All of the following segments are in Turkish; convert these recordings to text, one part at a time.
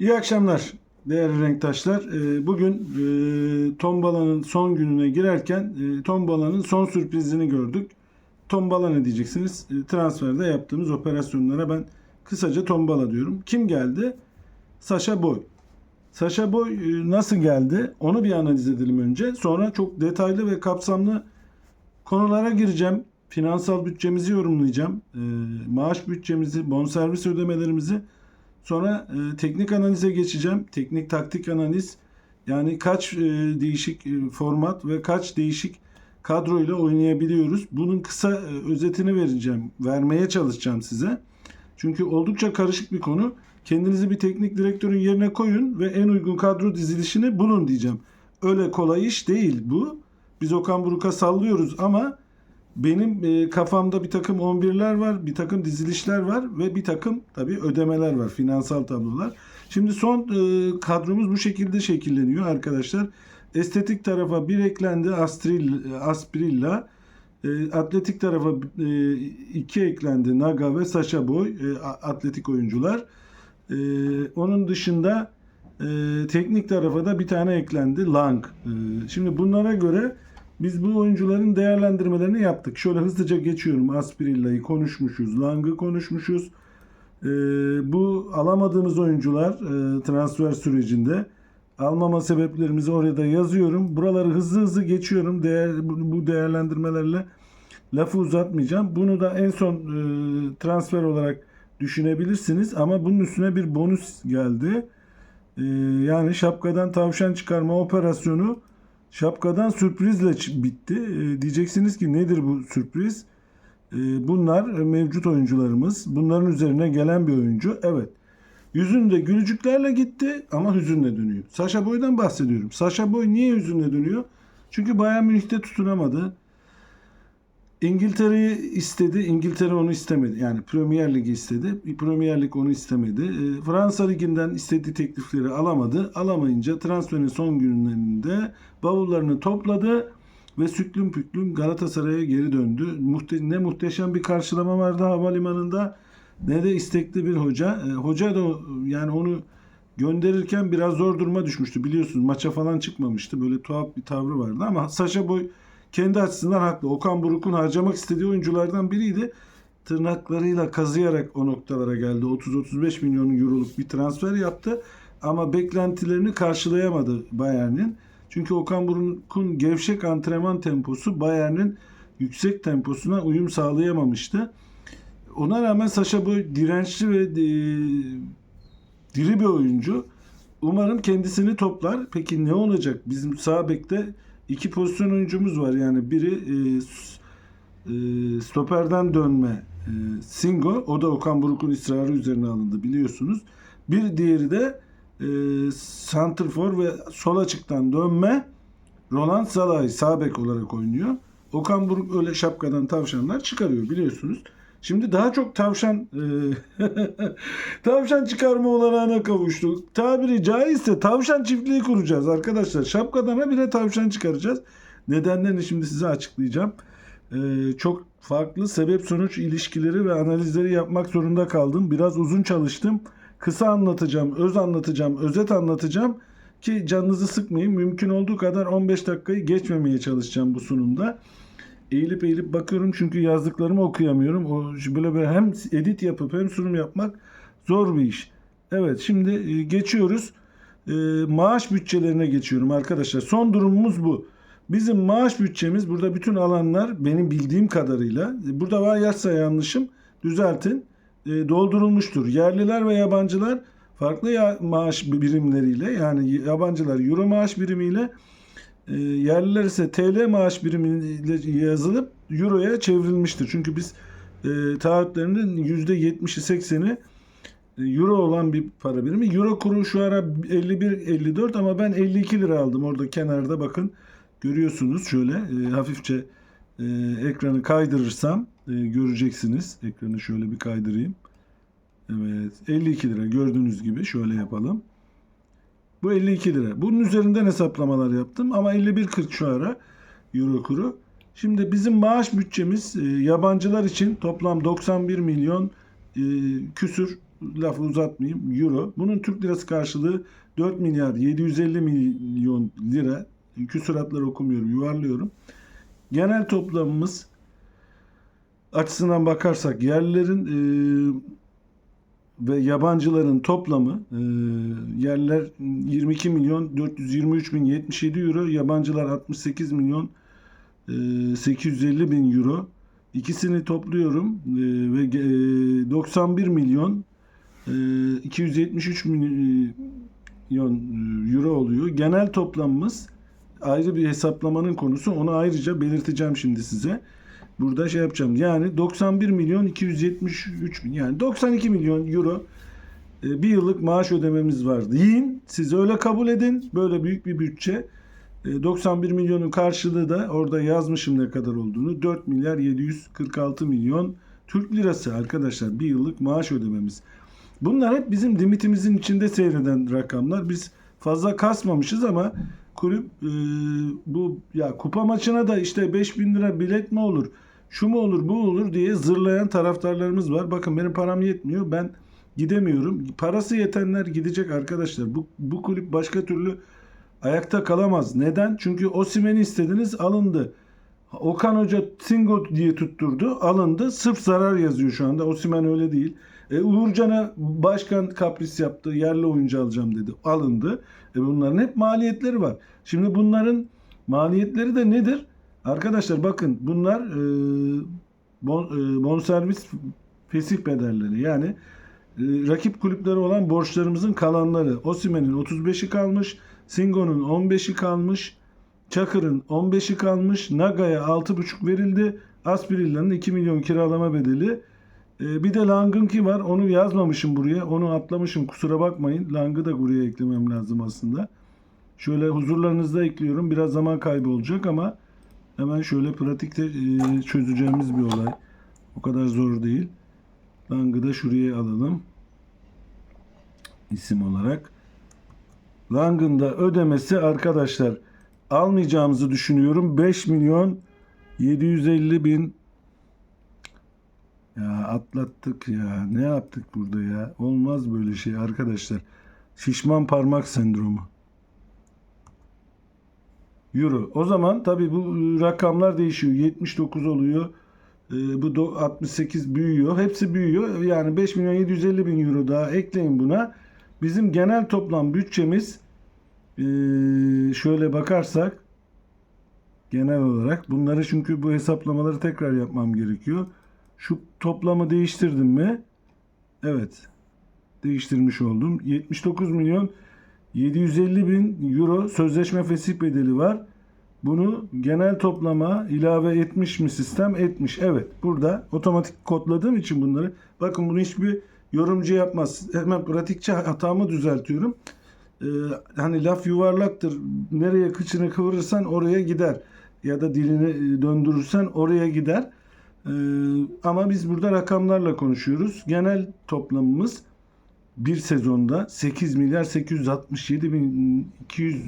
İyi akşamlar değerli renktaşlar. Ee, Bugün e, tombalanın son gününe girerken e, tombalanın son sürprizini gördük. Tombala ne diyeceksiniz? E, Transferde yaptığımız operasyonlara ben kısaca tombala diyorum. Kim geldi? Sasha Boy. Sasha Boy nasıl geldi? Onu bir analiz edelim önce. Sonra çok detaylı ve kapsamlı konulara gireceğim. Finansal bütçemizi yorumlayacağım. Maaş bütçemizi, bonservis ödemelerimizi Sonra e, teknik analize geçeceğim. Teknik taktik analiz. Yani kaç e, değişik e, format ve kaç değişik kadroyla oynayabiliyoruz. Bunun kısa e, özetini vereceğim. Vermeye çalışacağım size. Çünkü oldukça karışık bir konu. Kendinizi bir teknik direktörün yerine koyun ve en uygun kadro dizilişini bulun diyeceğim. Öyle kolay iş değil bu. Biz Okan Buruk'a sallıyoruz ama benim e, kafamda bir takım 11'ler var, bir takım dizilişler var ve bir takım tabii ödemeler var, finansal tablolar. Şimdi son e, kadromuz bu şekilde şekilleniyor arkadaşlar. Estetik tarafa bir eklendi Astril, Asprilla. E, atletik tarafa e, iki eklendi Naga ve Sasha Boy e, atletik oyuncular. E, onun dışında e, teknik tarafa da bir tane eklendi Lang. E, şimdi bunlara göre biz bu oyuncuların değerlendirmelerini yaptık. Şöyle hızlıca geçiyorum. Asprilla'yı konuşmuşuz. Lang'ı konuşmuşuz. Ee, bu alamadığımız oyuncular e, transfer sürecinde almama sebeplerimizi oraya da yazıyorum. Buraları hızlı hızlı geçiyorum. Değer, bu değerlendirmelerle lafı uzatmayacağım. Bunu da en son e, transfer olarak düşünebilirsiniz. Ama bunun üstüne bir bonus geldi. Ee, yani şapkadan tavşan çıkarma operasyonu Şapkadan sürprizle bitti. Ee, diyeceksiniz ki nedir bu sürpriz? Ee, bunlar mevcut oyuncularımız. Bunların üzerine gelen bir oyuncu. Evet. Yüzünde gülücüklerle gitti ama hüzünle dönüyor. Sasha Boy'dan bahsediyorum. Sasha Boy niye hüzünle dönüyor? Çünkü Bayern Münih'te tutunamadı. İngiltere'yi istedi. İngiltere onu istemedi. Yani Premier Lig'i istedi. Premier Lig onu istemedi. E, Fransa Ligi'nden istediği teklifleri alamadı. Alamayınca transferin son günlerinde bavullarını topladı ve süklüm püklüm Galatasaray'a geri döndü. Muhte- ne muhteşem bir karşılama vardı havalimanında ne de istekli bir hoca. E, hoca da yani onu gönderirken biraz zor duruma düşmüştü. Biliyorsunuz maça falan çıkmamıştı. Böyle tuhaf bir tavrı vardı ama Sasha Boy kendi açısından haklı. Okan Buruk'un harcamak istediği oyunculardan biriydi. Tırnaklarıyla kazıyarak o noktalara geldi. 30-35 milyon euroluk bir transfer yaptı. Ama beklentilerini karşılayamadı Bayern'in. Çünkü Okan Buruk'un gevşek antrenman temposu Bayern'in yüksek temposuna uyum sağlayamamıştı. Ona rağmen Sasha Boy dirençli ve e, diri bir oyuncu. Umarım kendisini toplar. Peki ne olacak? Bizim sağ bekte iki pozisyon oyuncumuz var. Yani biri e, e, stoperden dönme e, Singo. O da Okan Buruk'un ısrarı üzerine alındı biliyorsunuz. Bir diğeri de e, Santrfor ve sol açıktan dönme Roland Salah'ı sağ bek olarak oynuyor. Okan Buruk öyle şapkadan tavşanlar çıkarıyor biliyorsunuz. Şimdi daha çok tavşan e, tavşan çıkarma olanağına kavuştuk. Tabiri caizse tavşan çiftliği kuracağız arkadaşlar. Şapkadan bile tavşan çıkaracağız. Nedenlerini şimdi size açıklayacağım. E, çok farklı sebep sonuç ilişkileri ve analizleri yapmak zorunda kaldım. Biraz uzun çalıştım. Kısa anlatacağım, öz anlatacağım, özet anlatacağım ki canınızı sıkmayın. Mümkün olduğu kadar 15 dakikayı geçmemeye çalışacağım bu sunumda. Eğilip eğilip bakıyorum çünkü yazdıklarımı okuyamıyorum. O böyle böyle hem edit yapıp hem sunum yapmak zor bir iş. Evet şimdi e, geçiyoruz. E, maaş bütçelerine geçiyorum arkadaşlar. Son durumumuz bu. Bizim maaş bütçemiz burada bütün alanlar benim bildiğim kadarıyla burada var yazsa yanlışım düzeltin e, doldurulmuştur. Yerliler ve yabancılar farklı maaş birimleriyle yani yabancılar euro maaş birimiyle e, yerliler ise TL maaş birimiyle yazılıp euroya çevrilmiştir. Çünkü biz e, taahhütlerinin %70'i 80'i e, euro olan bir para birimi. Euro kuru şu ara 51-54 ama ben 52 lira aldım. Orada kenarda bakın görüyorsunuz şöyle e, hafifçe e, ekranı kaydırırsam e, göreceksiniz. Ekranı şöyle bir kaydırayım. Evet 52 lira gördüğünüz gibi şöyle yapalım. Bu 52 lira. Bunun üzerinden hesaplamalar yaptım ama 51.40 şu ara euro kuru. Şimdi bizim maaş bütçemiz e, yabancılar için toplam 91 milyon e, küsür lafı uzatmayayım. Euro. Bunun Türk lirası karşılığı 4 milyar 750 milyon lira. Küsuratları okumuyorum, yuvarlıyorum. Genel toplamımız açısından bakarsak yerlerin e, ve yabancıların toplamı e, yerler 22 milyon 423 bin 77 euro yabancılar 68 milyon e, 850 bin euro ikisini topluyorum e, ve e, 91 milyon e, 273 milyon e, euro oluyor. Genel toplamımız ayrı bir hesaplamanın konusu. Onu ayrıca belirteceğim şimdi size. Burada şey yapacağım. Yani 91 milyon 273 bin yani 92 milyon euro e, bir yıllık maaş ödememiz vardı. Yiyin siz öyle kabul edin. Böyle büyük bir bütçe. E, 91 milyonun karşılığı da orada yazmışım ne kadar olduğunu. 4 milyar 746 milyon Türk lirası arkadaşlar bir yıllık maaş ödememiz. Bunlar hep bizim limitimizin içinde seyreden rakamlar. Biz fazla kasmamışız ama kulüp e, bu ya kupa maçına da işte 5000 lira bilet mi olur? Şu mu olur, bu olur diye zırlayan taraftarlarımız var. Bakın benim param yetmiyor. Ben gidemiyorum. Parası yetenler gidecek arkadaşlar. Bu bu kulüp başka türlü ayakta kalamaz. Neden? Çünkü Osimhen'i istediniz, alındı. Okan Hoca Singo diye tutturdu, alındı. Sırf zarar yazıyor şu anda. Osimhen öyle değil. E, Uğurcan'a başkan kapris yaptı. Yerli oyuncu alacağım dedi. Alındı. E, bunların hep maliyetleri var. Şimdi bunların maliyetleri de nedir? Arkadaşlar bakın bunlar e, bon, e, bonservis fesih bedelleri. Yani e, rakip kulüpleri olan borçlarımızın kalanları. Osimhen'in 35'i kalmış. Singo'nun 15'i kalmış. Çakır'ın 15'i kalmış. Naga'ya 6,5 verildi. Aspirilla'nın 2 milyon kiralama bedeli. Ee, bir de Lang'ınki var. Onu yazmamışım buraya. Onu atlamışım. Kusura bakmayın. Lang'ı da buraya eklemem lazım aslında. Şöyle huzurlarınızda ekliyorum. Biraz zaman kaybı olacak ama hemen şöyle pratikte e, çözeceğimiz bir olay. O kadar zor değil. Lang'ı da şuraya alalım. İsim olarak. Lang'ın da ödemesi arkadaşlar almayacağımızı düşünüyorum. 5 milyon 750 bin ya atlattık ya. Ne yaptık burada ya? Olmaz böyle şey arkadaşlar. Şişman parmak sendromu. Euro. O zaman tabii bu rakamlar değişiyor. 79 oluyor. Ee, bu do- 68 büyüyor. Hepsi büyüyor. Yani 5 milyon 750 bin euro daha ekleyin buna. Bizim genel toplam bütçemiz ee, şöyle bakarsak genel olarak bunları çünkü bu hesaplamaları tekrar yapmam gerekiyor. Şu toplamı değiştirdim mi? Evet. Değiştirmiş oldum. 79 milyon 750 bin euro sözleşme fesih bedeli var. Bunu genel toplama ilave etmiş mi sistem? Etmiş. Evet. Burada otomatik kodladığım için bunları. Bakın bunu hiçbir yorumcu yapmaz. Hemen pratikçi hatamı düzeltiyorum. Ee, hani laf yuvarlaktır. Nereye kıçını kıvırırsan oraya gider. Ya da dilini e, döndürürsen oraya gider. Ee, ama biz burada rakamlarla konuşuyoruz. Genel toplamımız bir sezonda 8 milyar 867 bin 200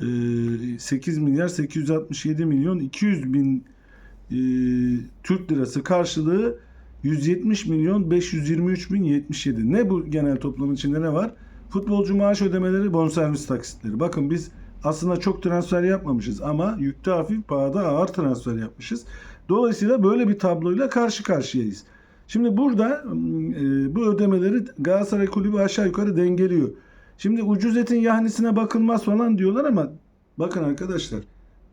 e, 8 milyar 867 milyon 200 bin e, Türk lirası karşılığı 170 milyon 523 bin 77. Ne bu genel toplam içinde ne var? Futbolcu maaş ödemeleri, bonservis taksitleri. Bakın biz aslında çok transfer yapmamışız ama yükte hafif, pahada ağır transfer yapmışız. Dolayısıyla böyle bir tabloyla karşı karşıyayız. Şimdi burada e, bu ödemeleri Galatasaray Kulübü aşağı yukarı dengeliyor. Şimdi ucuz etin yahnisine bakılmaz falan diyorlar ama bakın arkadaşlar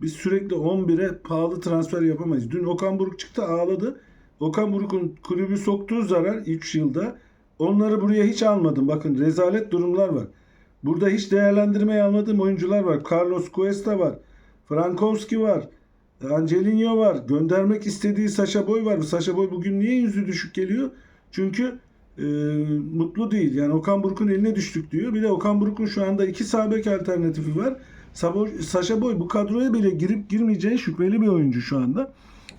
biz sürekli 11'e pahalı transfer yapamayız. Dün Okan Buruk çıktı ağladı. Okan Buruk'un kulübü soktuğu zarar 3 yılda onları buraya hiç almadım. Bakın rezalet durumlar var. Burada hiç değerlendirmeye almadığım oyuncular var. Carlos Cuesta var. Frankowski var. Angelino var. Göndermek istediği Saşa Boy var. Saşa Boy bugün niye yüzü düşük geliyor? Çünkü e, mutlu değil. Yani Okan Buruk'un eline düştük diyor. Bir de Okan Buruk'un şu anda iki sağ alternatifi var. Sabo, Saşa Boy bu kadroya bile girip girmeyeceği şüpheli bir oyuncu şu anda.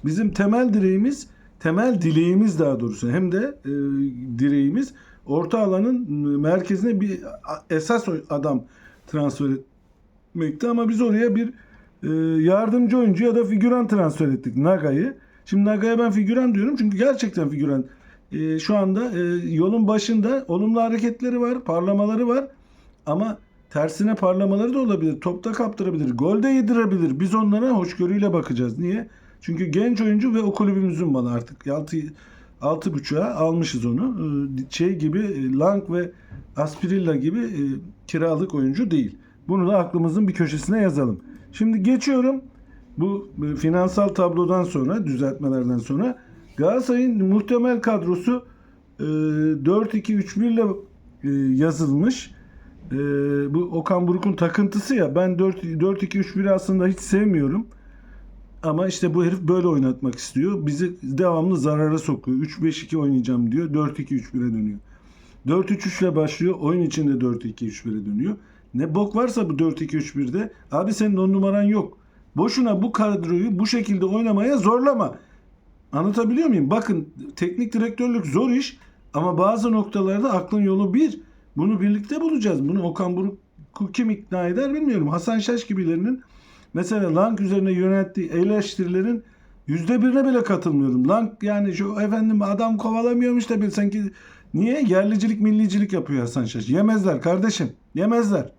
Bizim temel direğimiz, temel dileğimiz daha doğrusu hem de e, direğimiz orta alanın merkezine bir esas adam transfer etmekti ama biz oraya bir e, yardımcı oyuncu ya da figüran transfer ettik Naga'yı. Şimdi Naga'ya ben figüran diyorum çünkü gerçekten figüran. e, şu anda e, yolun başında olumlu hareketleri var, parlamaları var. Ama tersine parlamaları da olabilir. Topta kaptırabilir, gol de yedirebilir. Biz onlara hoşgörüyle bakacağız. Niye? Çünkü genç oyuncu ve o kulübümüzün malı artık. 6 altı buçuğa almışız onu. Ee, Şey gibi e, Lang ve Aspirilla gibi e, kiralık oyuncu değil. Bunu da aklımızın bir köşesine yazalım. Şimdi geçiyorum. Bu e, finansal tablodan sonra, düzeltmelerden sonra Galatasaray'ın muhtemel kadrosu e, 4-2-3-1 ile e, yazılmış. E, bu Okan Buruk'un takıntısı ya. Ben 4-2-3-1'i aslında hiç sevmiyorum. Ama işte bu herif böyle oynatmak istiyor. Bizi devamlı zarara sokuyor. 3-5-2 oynayacağım diyor. 4-2-3-1'e dönüyor. 4-3-3 ile başlıyor. Oyun içinde 4-2-3-1'e dönüyor. Ne bok varsa bu 4-2-3-1'de. Abi senin on numaran yok. Boşuna bu kadroyu bu şekilde oynamaya zorlama. Anlatabiliyor muyum? Bakın teknik direktörlük zor iş ama bazı noktalarda aklın yolu bir. Bunu birlikte bulacağız. Bunu Okan Buruk'u kim ikna eder bilmiyorum. Hasan Şaş gibilerinin mesela Lang üzerine yönelttiği eleştirilerin yüzde birine bile katılmıyorum. Lang yani şu efendim adam kovalamıyormuş da bir sanki niye yerlicilik millicilik yapıyor Hasan Şaş? Yemezler kardeşim. Yemezler.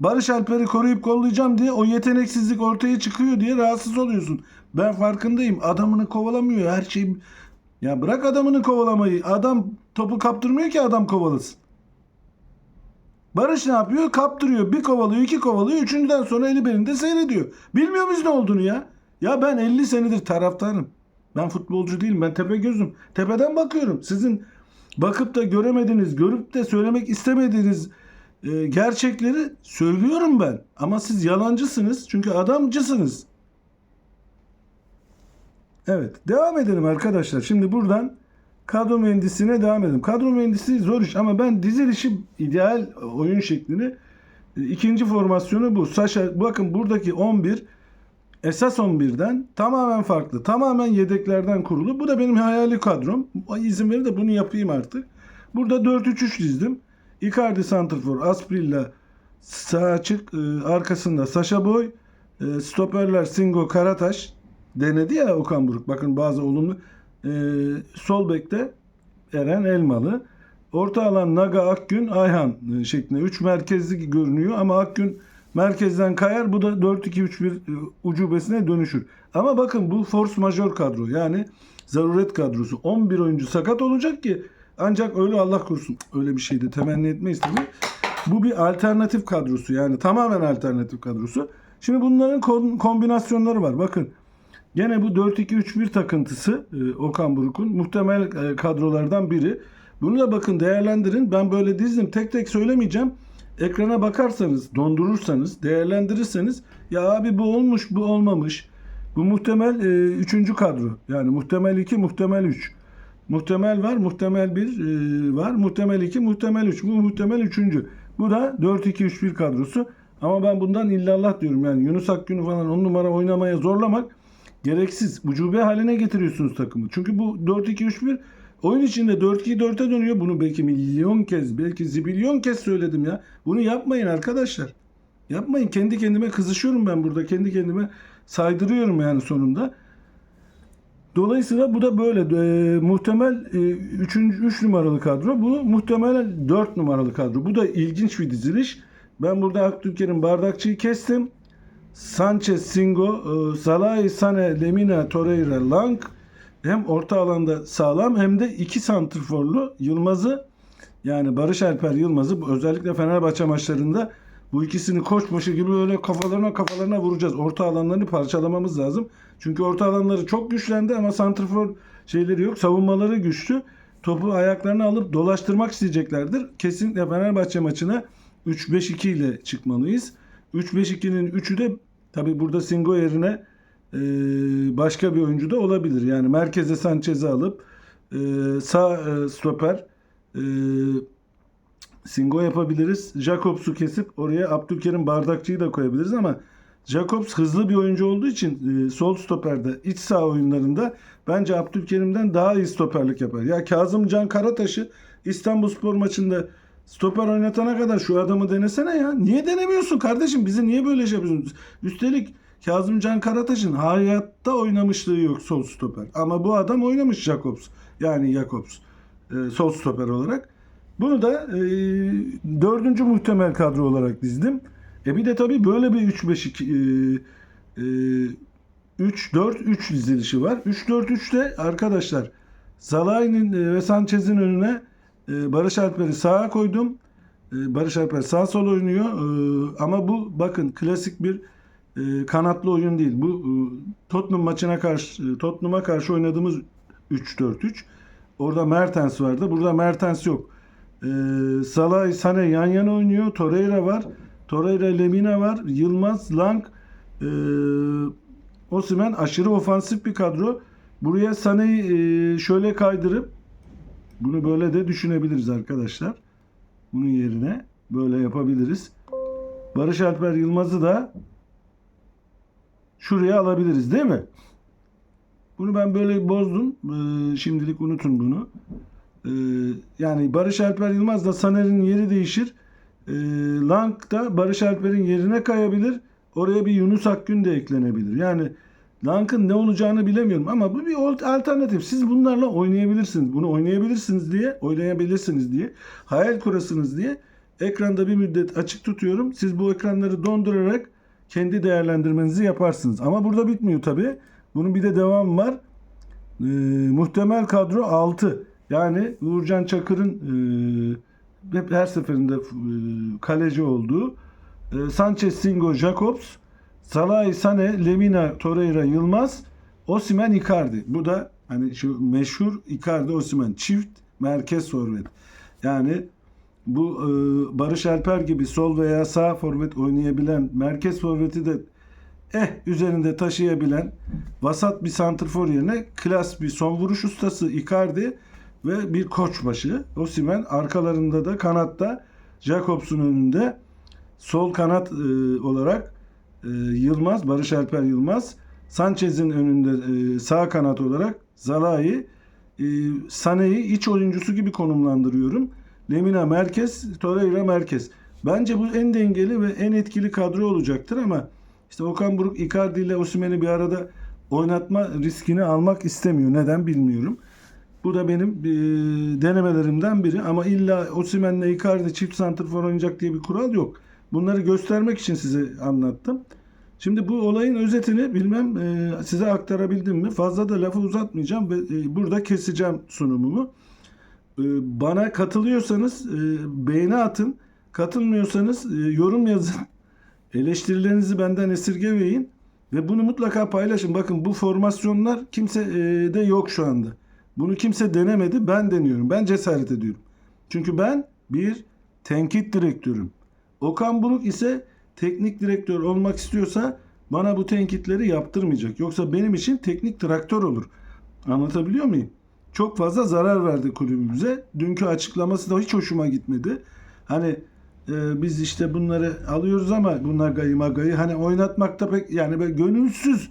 Barış Alper'i koruyup kollayacağım diye o yeteneksizlik ortaya çıkıyor diye rahatsız oluyorsun. Ben farkındayım. Adamını kovalamıyor her şey. Ya bırak adamını kovalamayı. Adam topu kaptırmıyor ki adam kovalasın. Barış ne yapıyor? Kaptırıyor. Bir kovalıyor, iki kovalıyor. Üçüncüden sonra eli belinde seyrediyor. Bilmiyor muyuz ne olduğunu ya? Ya ben 50 senedir taraftarım. Ben futbolcu değilim. Ben tepe gözüm. Tepeden bakıyorum. Sizin bakıp da göremediğiniz, görüp de söylemek istemediğiniz e, gerçekleri söylüyorum ben. Ama siz yalancısınız. Çünkü adamcısınız. Evet. Devam edelim arkadaşlar. Şimdi buradan kadro mühendisliğine devam edelim. Kadro mühendisliği zor iş ama ben dizilişi ideal oyun şeklini e, ikinci formasyonu bu. Saşa bakın buradaki 11 esas 11'den tamamen farklı. Tamamen yedeklerden kurulu. Bu da benim hayali kadrom. İzin verin de bunu yapayım artık. Burada 4-3-3 dizdim. Icardi Santrfor, Asprilla sağ açık, e, arkasında Saşa Boy, e, stoperler Singo Karataş denedi ya Okan Buruk. Bakın bazı olumlu. E, sol bekte Eren Elmalı. Orta alan Naga Akgün, Ayhan e, şeklinde. 3 merkezli görünüyor ama Akgün merkezden kayar. Bu da 4-2-3-1 e, ucubesine dönüşür. Ama bakın bu force major kadro. Yani zaruret kadrosu. 11 oyuncu sakat olacak ki ancak öyle Allah korusun. Öyle bir şey de temenni etmeyiz tabii. Bu bir alternatif kadrosu. Yani tamamen alternatif kadrosu. Şimdi bunların kombinasyonları var. Bakın Gene bu 4-2-3-1 takıntısı e, Okan Buruk'un muhtemel e, kadrolardan biri. Bunu da bakın değerlendirin. Ben böyle dizdim. Tek tek söylemeyeceğim. Ekrana bakarsanız, dondurursanız, değerlendirirseniz ya abi bu olmuş, bu olmamış. Bu muhtemel 3. kadro. Yani muhtemel 2, muhtemel 3. Muhtemel var, muhtemel 1 var, muhtemel 2, muhtemel 3. Bu muhtemel 3. Bu da 4-2-3-1 kadrosu. Ama ben bundan illallah diyorum. Yani Yunus Akgün'ü falan on numara oynamaya zorlamak gereksiz. Ucube haline getiriyorsunuz takımı. Çünkü bu 4-2-3-1 oyun içinde 4-2-4'e dönüyor. Bunu belki milyon kez, belki zibilyon kez söyledim ya. Bunu yapmayın arkadaşlar. Yapmayın. Kendi kendime kızışıyorum ben burada. Kendi kendime saydırıyorum yani sonunda. Dolayısıyla bu da böyle. E, muhtemel 3. 3 numaralı kadro. Bu muhtemel 4 numaralı kadro. Bu da ilginç bir diziliş. Ben burada Aktürk'ün bardakçıyı kestim. Sanchez, Singo, e, Salah'ı, Sane, Lemina, Torreira, Lang hem orta alanda sağlam hem de iki santrforlu Yılmaz'ı yani Barış Alper Yılmaz'ı özellikle Fenerbahçe maçlarında bu ikisini koçbaşı gibi öyle kafalarına kafalarına vuracağız. Orta alanlarını parçalamamız lazım. Çünkü orta alanları çok güçlendi ama santrfor şeyleri yok. Savunmaları güçlü. Topu ayaklarına alıp dolaştırmak isteyeceklerdir. Kesinlikle Fenerbahçe maçına 3-5-2 ile çıkmalıyız. 3-5-2'nin 3'ü de tabi burada Singo yerine e, başka bir oyuncu da olabilir. Yani merkeze Sanchez'i alıp e, sağ e, stoper e, Singo yapabiliriz. Jacobs'u kesip oraya Abdülkerim Bardakçı'yı da koyabiliriz ama Jacobs hızlı bir oyuncu olduğu için e, sol stoperde iç saha oyunlarında bence Abdülkerim'den daha iyi stoperlik yapar. Ya Kazım Can Karataş'ı İstanbulspor maçında stoper oynatana kadar şu adamı denesene ya. Niye denemiyorsun kardeşim? Bizi niye böyle şey yapıyorsun? Üstelik Kazım Can Karataş'ın hayatta oynamışlığı yok sol stoper. Ama bu adam oynamış Jacobs. Yani Jakobs e, sol stoper olarak. Bunu da e, dördüncü muhtemel kadro olarak dizdim. E bir de tabii böyle bir 3-5-2 e, e, 3-4-3 dizilişi var. 3-4-3'te arkadaşlar Zalai'nin e, ve Sanchez'in önüne e, Barış Alper'i sağa koydum. E, Barış Alper sağ sol oynuyor. Ama bu bakın klasik bir kanatlı oyun değil. Bu Tottenham maçına karşı Tottenham'a karşı oynadığımız 3-4-3. Orada Mertens vardı. Burada Mertens yok. Salah, Sane yan yana oynuyor. Torreira var. Torreira, Lemina var. Yılmaz, Lang, e, Osimhen aşırı ofansif bir kadro. Buraya Sane'yi e, şöyle kaydırıp bunu böyle de düşünebiliriz arkadaşlar. Bunun yerine böyle yapabiliriz. Barış Alper Yılmaz'ı da şuraya alabiliriz değil mi? Bunu ben böyle bozdum. Ee, şimdilik unutun bunu. Ee, yani Barış Alper Yılmaz da Saner'in yeri değişir. Ee, Lang da Barış Alper'in yerine kayabilir. Oraya bir Yunus Akgün de eklenebilir. Yani Lang'ın ne olacağını bilemiyorum ama bu bir alternatif. Siz bunlarla oynayabilirsiniz. Bunu oynayabilirsiniz diye, oynayabilirsiniz diye, hayal kurasınız diye ekranda bir müddet açık tutuyorum. Siz bu ekranları dondurarak kendi değerlendirmenizi yaparsınız. Ama burada bitmiyor tabi. Bunun bir de devamı var. Ee, muhtemel kadro 6. Yani Uğurcan Çakır'ın e, hep her seferinde e, kaleci olduğu e, Sanchez, Singo, Jacobs, Salah, Sane, Lemina, Torreira, Yılmaz, Osimen, Icardi. Bu da hani şu meşhur Icardi, Osimen çift merkez forvet. Yani bu e, Barış Alper gibi sol veya sağ forvet oynayabilen merkez forveti de eh üzerinde taşıyabilen vasat bir santrfor yerine klas bir son vuruş ustası Icardi ve bir koçbaşı Osimen arkalarında da kanatta Jacobs'un önünde sol kanat e, olarak e, Yılmaz, Barış Alper Yılmaz, Sanchez'in önünde e, sağ kanat olarak Zalai, e, Sane'yi iç oyuncusu gibi konumlandırıyorum. Lemina merkez, Torreira merkez. Bence bu en dengeli ve en etkili kadro olacaktır ama işte Okan Buruk Icardi ile Osimhen'i bir arada oynatma riskini almak istemiyor. Neden bilmiyorum. Bu da benim e, denemelerimden biri ama illa Osimhen'le Icardi çift santrfor oynayacak diye bir kural yok. Bunları göstermek için size anlattım. Şimdi bu olayın özetini bilmem e, size aktarabildim mi? Fazla da lafı uzatmayacağım ve e, burada keseceğim sunumumu. E, bana katılıyorsanız e, beğeni atın. Katılmıyorsanız e, yorum yazın. Eleştirilerinizi benden esirgemeyin. Ve bunu mutlaka paylaşın. Bakın bu formasyonlar kimse e, de yok şu anda. Bunu kimse denemedi. Ben deniyorum. Ben cesaret ediyorum. Çünkü ben bir tenkit direktörüm. Okan Buruk ise teknik direktör olmak istiyorsa bana bu tenkitleri yaptırmayacak. Yoksa benim için teknik traktör olur. Anlatabiliyor muyum? Çok fazla zarar verdi kulübümüze. Dünkü açıklaması da hiç hoşuma gitmedi. Hani e, biz işte bunları alıyoruz ama bunlar gayı magayı hani oynatmakta pek yani böyle gönülsüz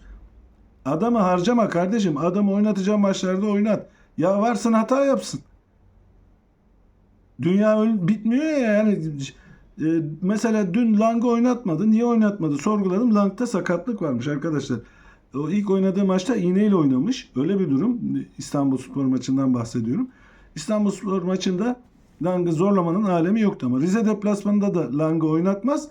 adamı harcama kardeşim. Adamı oynatacağın maçlarda oynat. Ya varsın hata yapsın. Dünya bitmiyor ya yani e, mesela dün Lang'ı oynatmadı. Niye oynatmadı? Sorguladım. Lang'da sakatlık varmış arkadaşlar. O ilk oynadığı maçta iğneyle oynamış. Öyle bir durum. İstanbul Spor maçından bahsediyorum. İstanbul Spor maçında Lang'ı zorlamanın alemi yoktu ama Rize deplasmanında da Lang'ı oynatmaz.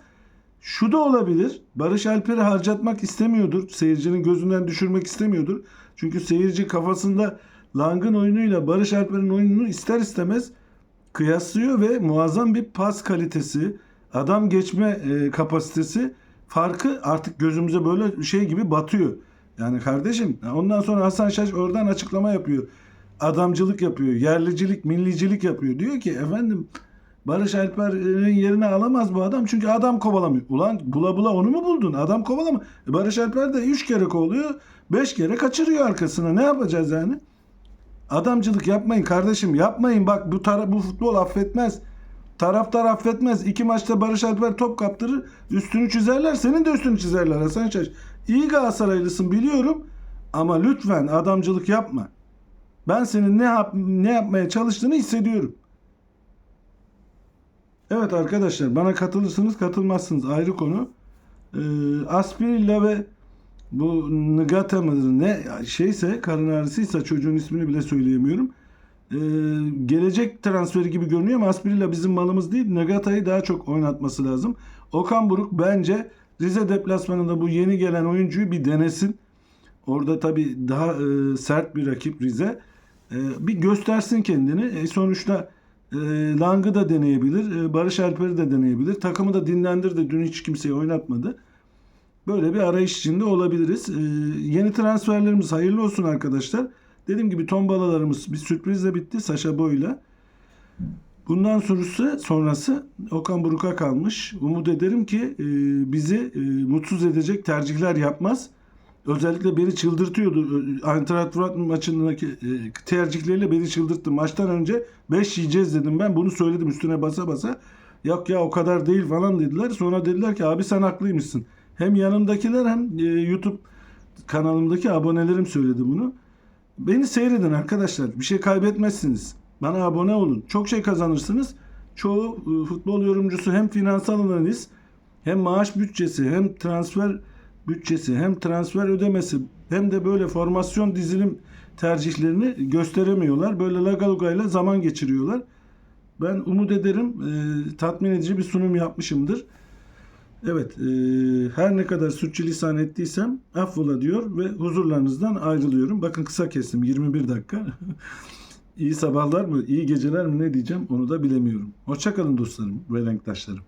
Şu da olabilir. Barış Alper'i harcatmak istemiyordur. Seyircinin gözünden düşürmek istemiyordur. Çünkü seyirci kafasında Lang'ın oyunuyla Barış Alper'in oyununu ister istemez kıyaslıyor ve muazzam bir pas kalitesi, adam geçme e, kapasitesi farkı artık gözümüze böyle şey gibi batıyor. Yani kardeşim ondan sonra Hasan Şaş oradan açıklama yapıyor. Adamcılık yapıyor, yerlicilik, millicilik yapıyor. Diyor ki efendim Barış Alper'in yerine alamaz bu adam çünkü adam kovalamıyor. Ulan bula bula onu mu buldun? Adam kovalama. E Barış Alper de 3 kere kovalıyor, 5 kere kaçırıyor arkasına. Ne yapacağız yani? Adamcılık yapmayın kardeşim yapmayın bak bu tara- bu futbol affetmez. Taraftar affetmez. İki maçta Barış Alper top kaptırır. Üstünü çizerler. Senin de üstünü çizerler Hasan Şaş. İyi Galatasaraylısın biliyorum. Ama lütfen adamcılık yapma. Ben senin ne yap ne yapmaya çalıştığını hissediyorum. Evet arkadaşlar bana katılırsınız katılmazsınız ayrı konu. Ee, Aspirilla ve bu Nagata mıdır ne şeyse karın ağrısıysa çocuğun ismini bile söyleyemiyorum. e, gelecek transferi gibi görünüyor ama Asprilla bizim malımız değil. Nagata'yı daha çok oynatması lazım. Okan Buruk bence Rize deplasmanında bu yeni gelen oyuncuyu bir denesin. Orada tabii daha e, sert bir rakip Rize. E, bir göstersin kendini. E, sonuçta Lang'ı da deneyebilir. e, Barış Alper'i de deneyebilir. Takımı da dinlendirdi. Dün hiç kimseyi oynatmadı. Böyle bir arayış içinde olabiliriz. E, yeni transferlerimiz hayırlı olsun arkadaşlar. Dediğim gibi tombalalarımız bir sürprizle bitti. Saşa Boy'la. Bundan sonrası, sonrası Okan Buruk'a kalmış. Umut ederim ki e, bizi e, mutsuz edecek tercihler yapmaz. Özellikle beni çıldırtıyordu. Eintracht Frankfurt maçındaki e, tercihleriyle beni çıldırttı. Maçtan önce 5 yiyeceğiz dedim ben. Bunu söyledim üstüne basa basa. Yok ya o kadar değil falan dediler. Sonra dediler ki abi sen haklıymışsın. Hem yanımdakiler hem e, YouTube kanalımdaki abonelerim söyledi bunu. Beni seyredin arkadaşlar. Bir şey kaybetmezsiniz. Bana abone olun. Çok şey kazanırsınız. Çoğu e, futbol yorumcusu hem finansal analiz hem maaş bütçesi hem transfer bütçesi hem transfer ödemesi hem de böyle formasyon dizilim tercihlerini gösteremiyorlar. Böyle lagalugayla zaman geçiriyorlar. Ben umut ederim e, tatmin edici bir sunum yapmışımdır. Evet, e, her ne kadar sürçülisan ettiysem affola diyor ve huzurlarınızdan ayrılıyorum. Bakın kısa kestim 21 dakika. İyi sabahlar mı, iyi geceler mi ne diyeceğim onu da bilemiyorum. Hoşçakalın dostlarım ve renktaşlarım.